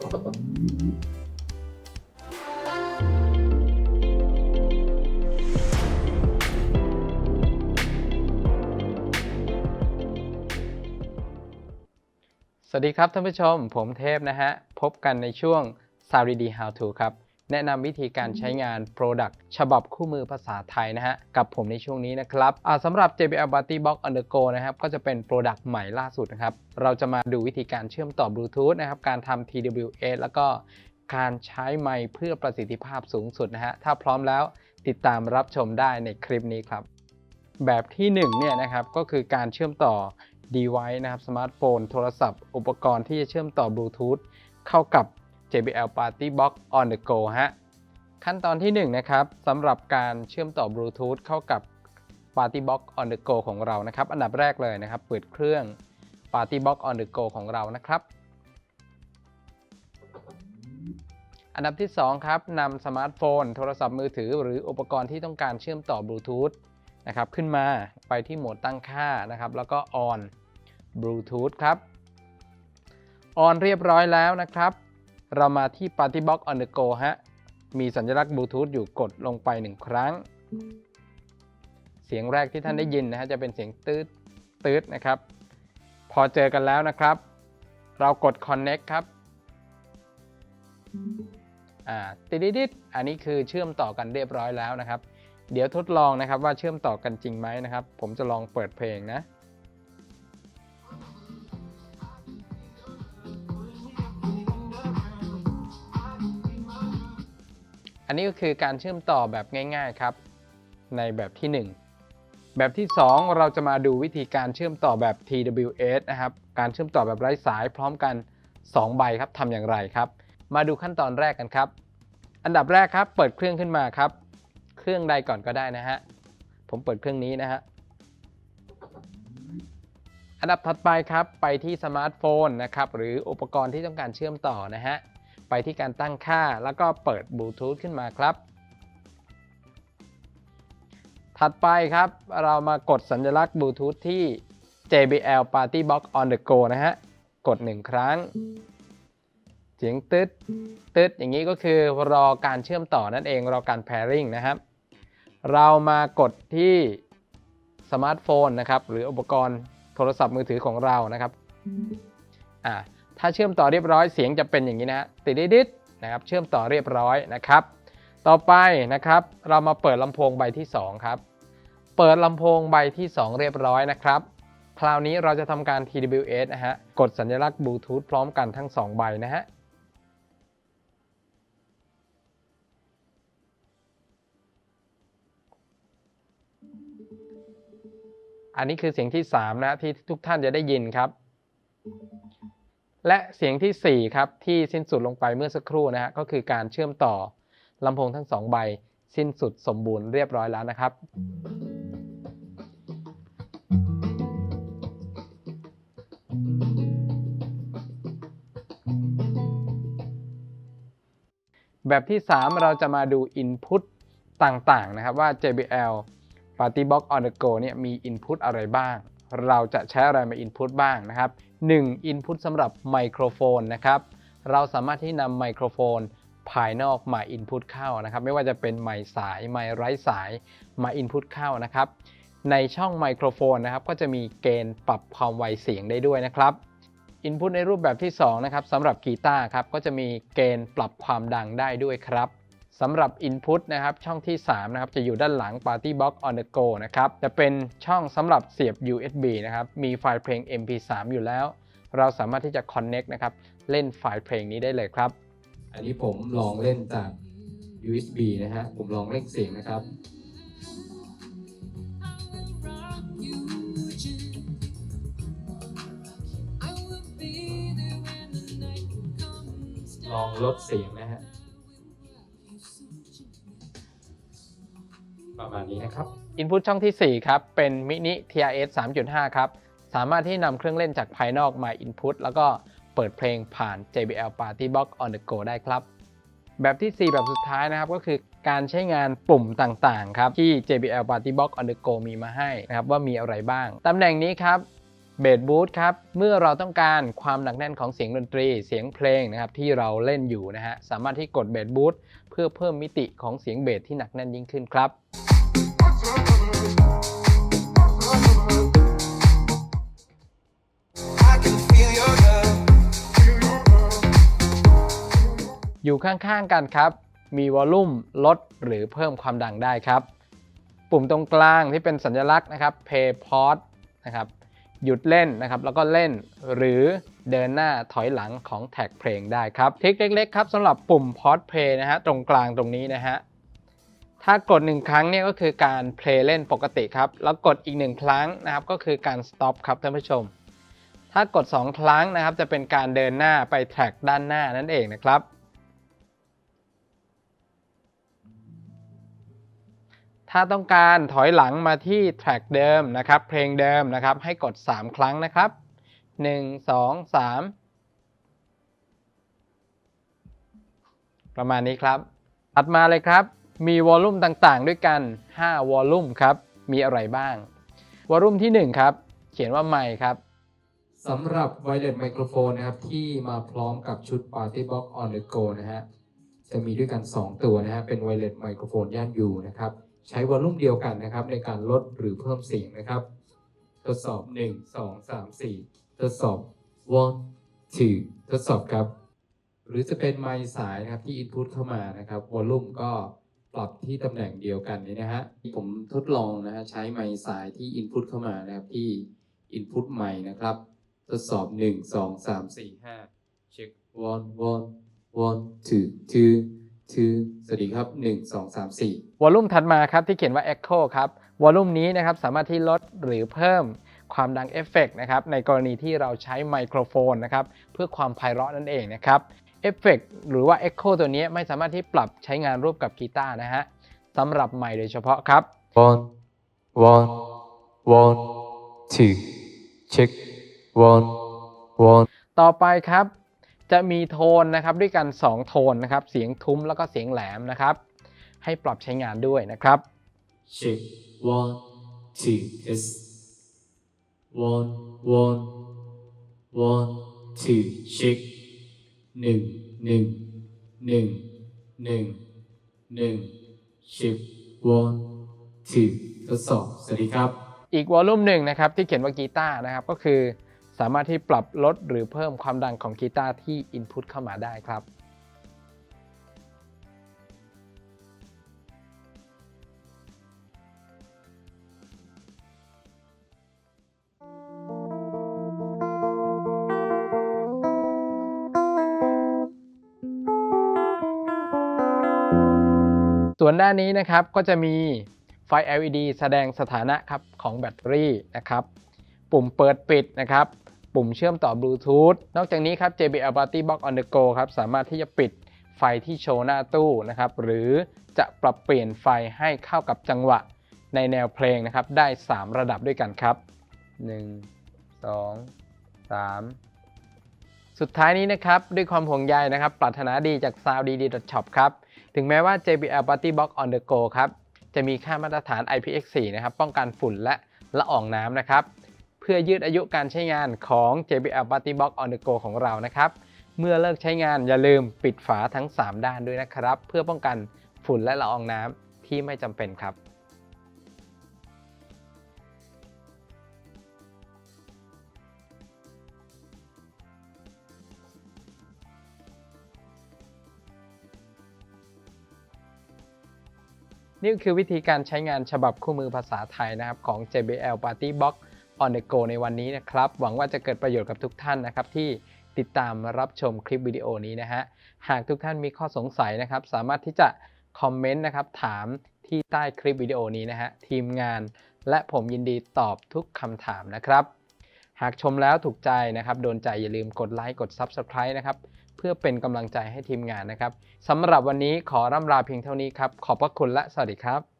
สวัสดีครับท่านผู้ชม ผมเทพนะฮะ พบกันในช่วง s a r i d How to ครับ แนะนำวิธีการใช้งาน Product ฉบับคู่มือภาษาไทยนะฮะ กับผมในช่วงนี้นะครับอ่าสำหรับ JBL Buddy Box Undergo นะครับ ก็จะเป็น Product ใหม่ล่าสุดนะครับ เราจะมาดูวิธีการเชื่อมต่อบลูทูธนะครับ การทำ TWS แล้วก็การใช้ไมค์เพื่อประสิทธิภาพสูงสุดนะฮะ ถ้าพร้อมแล้วติดตามรับชมได้ในคลิปนี้ครับ แบบที่1เนี่ยนะครับก็คือการเชื่อมต่อ device นะครับสมาร์ทโฟน โทรศัพท์ อุปกรณ์ที่จะเชื่อมต่อบลูทูธเข้ากับ JBL Party Box on the go ฮะ ขั้นตอนที่1นะครับสำหรับการเชื่อมต่อบลูทูธเข้ากับ Party Box on the go ของเรานะครับ อันดับแรกเลยนะครับ เปิดเครื่อง Party Box on the go ของเรานะครับ อันดับที่ 2 ครับนำสมาร์ทโฟน โทรศัพท์มือถือ หรืออุปกรณ์ที่ต้องการเชื่อมต่อบลูทูธนะครับขึ้นมาไปที่โหมดตั้งค่านะครับ แล้วก็ on Bluetooth ครับ on เรียบร้อยแล้วนะครับ เรามาที่ Party Box on the go ฮะ มีสัญลักษณ์บลูทูธอยู่กดลงไป1ครั้ง เสียงแรกที่ท่านได้ยินนะฮะจะเป็นเสียงตืดตืดนะครับ พอเจอกันแล้วนะครับ เรากด connect ครับอ่าติดดิดอันนี้คือเชื่อมต่อกันเรียบร้อยแล้วนะครับ เดี๋ยวทดลองนะครับว่าเชื่อมต่อกันจริงไหมนะครับ ผมจะลองเปิดเพลงนะ อันนี้ก็คือการเชื่อมต่อแบบง่าย ๆครับ ในแบบที่ 1 แบบที่ 2 เราจะมาดูวิธีการเชื่อมต่อแบบ TWS นะครับ การเชื่อมต่อแบบไร้สายพร้อมกัน 2 ใบครับทำอย่างไรครับ มาดูขั้นตอนแรกกันครับ อันดับแรกครับ เปิดเครื่องขึ้นมาครับ เครื่องใดก่อนก็ได้นะฮะ ผมเปิดเครื่องนี้นะฮะอันดับถัดไปครับ ไปที่สมาร์ทโฟนนะครับ หรืออุปกรณ์ที่ต้องการเชื่อมต่อนะฮะ ไปที่การตั้งค่า แล้วก็เปิดบลูทูธขึ้นมาครับ ถัดไปครับ เรามากดสัญลักษณ์บลูทูธที่ JBL Party Box on the go นะฮะ กด 1 ครั้ง เสียงตึ๊ดตึ๊ดอย่างนี้ก็คือรอการเชื่อมต่อนั่นเองรอการ pairing นะครับ เรามากดที่สมาร์ทโฟนนะครับ หรืออุปกรณ์โทรศัพท์มือถือของเรานะครับ อ่า ถ้าเชื่อมต่อเรียบร้อยเสียงจะเป็นอย่างนี้นะฮะติดดิดนะครับเชื่อมต่อเรียบร้อยนะครับ ต่อไปนะครับเรามาเปิดลำโพงใบที่ 2 ครับ เปิดลำโพงใบที่ 2 เรียบร้อยนะครับ คราวนี้เราจะทำการ TWS นะฮะกดสัญลักษณ์บลูทูธพร้อมกันทั้ง 2 ใบนะฮะอันนี้คือเสียงที่ 3 นะที่ทุกท่านจะได้ยินครับ และเสียงทีสี่ 4 ครับ ที่สิ้นสุดลงไปเมื่อสักครู่นะฮะก็คือการเชื่อมต่อลำโพงทั้ง 2 ใบ สิ้นสุดสมบูรณ์เรียบร้อยแล้วนะครับ แบบที่ 3 เราจะมาดู Input ต่างๆนะครับว่า JBL Party Box on the go เนี่ยมี Input อะไรบ้าง เราจะใช้อะไรมา Input บ้างนะครับ 1. Input สำหรับไมโครโฟนนะครับ เราสามารถที่นำไมโครโฟนภายนอกมา Input เข้านะครับ ไม่ว่าจะเป็นไมสายไมไร้สายมา Input เข้านะครับ ในช่องไมโครโฟนนะครับ ก็จะมีเกณฑ์ปรับความไวเสียงได้ด้วยนะครับ Input ในรูปแบบที่2นะครับสำหรับกีตาร์ครับก็จะมีเกณฑ์ปรับความดังได้ด้วยครับ สำหรับ Input นะครับช่องที่ 3 นะครับ จะอยู่ด้านหลัง Party Box on the go นะครับ จะเป็นช่องสำหรับเสียบ USB นะครับ มีไฟล์เพลง MP3 อยู่แล้ว เราสามารถที่จะ Connect นะครับ เล่นไฟล์เพลงนี้ได้เลยครับ อันนี้ผมลองเล่นจาก USB นะฮะ ผมลองเล่นเสียงนะครับ ลองลดเสียงนะฮะ ประมาณนี้นะครับ Input ช่องที่ 4 ครับ เป็นมินิ TRS 3.5 ครับ สามารถที่นำเครื่องเล่นจากภายนอกมา Input แล้วก็เปิดเพลงผ่าน JBL Party Box on the go ได้ครับ แบบที่ 4 แบบสุดท้ายนะครับ ก็คือการใช้งานปุ่มต่างๆ ครับ ที่ JBL Party Box on the go มีมาให้นะครับ ว่ามีอะไรบ้าง ตำแหน่งนี้ครับเบสบูทครับ เมื่อเราต้องการความหนักแน่นของเสียงดนตรี เสียงเพลงนะครับที่เราเล่นอยู่นะฮะ สามารถที่กดเบสบูทเพื่อเพิ่มมิติของเสียงเบสที่หนักแน่นยิ่งขึ้นครับ อยู่ข้างๆกันครับ มีวอลลุ่มลดหรือเพิ่มความดังได้ครับ ปุ่มตรงกลางที่เป็นสัญลักษณ์นะครับ play pause นะครับ หยุดเล่นนะครับ แล้วก็เล่นหรือเดินหน้าถอยหลังของแท็กเพลงได้ครับทริคเล็กๆครับสำหรับปุ่ม pause play นะฮะ ตรงกลางตรงนี้นะฮะ ถ้ากด 1 ครั้งเนี่ยก็คือการเพลย์เล่นปกติครับ แล้วกดอีก 1 ครั้งนะครับก็คือการ stop ครับท่านผู้ชม ถ้ากด 2 ครั้งนะครับจะเป็นการเดินหน้าไปแทร็กด้านหน้านั่นเองนะครับ ถ้าต้องการถอยหลังมาที่แทร็กเดิมนะครับ เพลงเดิมนะครับให้กด 3 ครั้งนะครับ 1 2 3 ประมาณนี้ครับ ถัดมาเลยครับ มีวอลลุ่มต่างๆ ด้วยกัน 5 วอลลุ่มครับ มีอะไรบ้าง วอลลุ่มที่ 1 ครับ เขียนว่าไมค์ครับสำหรับ wireless microphone นะครับ ที่มาพร้อมกับชุด Party Box on the go นะฮะ จะมีด้วยกัน 2 ตัวนะฮะ เป็น wireless microphone ย่าน U นะครับ ใช้วอลลุ่มเดียวกันนะครับ ในการลดหรือเพิ่มเสียงนะครับ ทดสอบ 1 2 3 4 ทดสอบ one two ทดสอบครับ หรือจะเป็นไมค์สายนะครับที่ input เข้ามานะครับวอลลุ่มก็ ปรับที่ตำแหน่งเดียวกันนี้นะฮะผมทดลองนะฮะใช้ไมค์สายที่ input เข้ามานะครับที่ input ไมค์นะครับ ทดสอบ 1 2 3 4 5 เช็ค one one one two two two สวัสดีครับ 1 2 3 4 วอลลุ่มถัดมาครับที่เขียนว่า Echo ครับ วอลลุ่มนี้นะครับสามารถที่ลดหรือเพิ่มความดังเอฟเฟกต์นะครับในกรณีที่เราใช้ไมโครโฟนนะครับเพื่อความไพเราะนั่นเองนะครับ เอฟเฟกต์หรือว่า Echo ตัวนี้ไม่สามารถที่ปรับใช้งานร่วมกับกีตาร์นะฮะสำหรับไมค์โดยเฉพาะครับ one one one two check one one ต่อไปครับ จะมีโทนนะครับด้วยกัน 2 โทนนะครับ เสียงทุ้มแล้วก็เสียงแหลมนะครับ ให้ปรับใช้งานด้วยนะครับ check one two test one one one two check หนึ่งหนึ่งหนึ่งหนึ่งหนึ่ง check one two ทดสอบสวัสดีครับ อีกวอลลุ่มหนึ่งนะครับที่เขียนว่ากีตาร์นะครับก็คือ สามารถที่ปรับลดหรือเพิ่มความดังของกีตาร์ที่ Input เข้ามาได้ครับ ส่วนด้านนี้นะครับก็จะมีไฟ LED แสดงสถานะครับของแบตเตอรี่นะครับ ปุ่มเปิดปิดนะครับ ปุ่มเชื่อมต่อบลูทูธ นอกจากนี้ครับ JBL Party Box on the go ครับ สามารถที่จะปิดไฟที่โชว์หน้าตู้นะครับ หรือจะปรับเปลี่ยนไฟให้เข้ากับจังหวะในแนวเพลงนะครับ ได้ 3 ระดับด้วยกันครับ 1 2 3 สุดท้ายนี้นะครับด้วยความห่วงใยนะครับปรารถนาดีจาก sounddshop ครับถึงแม้ว่า JBL Party Box on the go ครับจะมีค่ามาตรฐาน IPX4 นะครับป้องกันฝุ่นและละอองน้ำนะครับเพื่อยืดอายุการใช้งานของ JBL Party Box on the go ของเรานะครับเมื่อเลิกใช้งานอย่าลืมปิดฝาทั้ง 3 ด้านด้วยนะครับ เพื่อป้องกันฝุ่นและละอองน้ำที่ไม่จำเป็นครับ นี่คือวิธีการใช้งานฉบับคู่มือภาษาไทยนะครับของ JBL Party Box on the go ในวันนี้นะครับ หวังว่าจะเกิดประโยชน์กับทุกท่านนะครับที่ติดตามรับชมคลิปวิดีโอนี้นะฮะ หากทุกท่านมีข้อสงสัยนะครับ สามารถที่จะคอมเมนต์นะครับถามที่ใต้คลิปวิดีโอนี้นะฮะ ทีมงาน และผมยินดีตอบทุกคำถามนะครับ หากชมแล้วถูกใจนะครับ โดนใจอย่าลืมกดไลค์กด Subscribe นะครับ เพื่อเป็นกำลังใจให้ทีมงานนะครับสำหรับวันนี้ขอร่ำลาเพียงเท่านี้ครับ ขอบพระคุณและสวัสดีครับ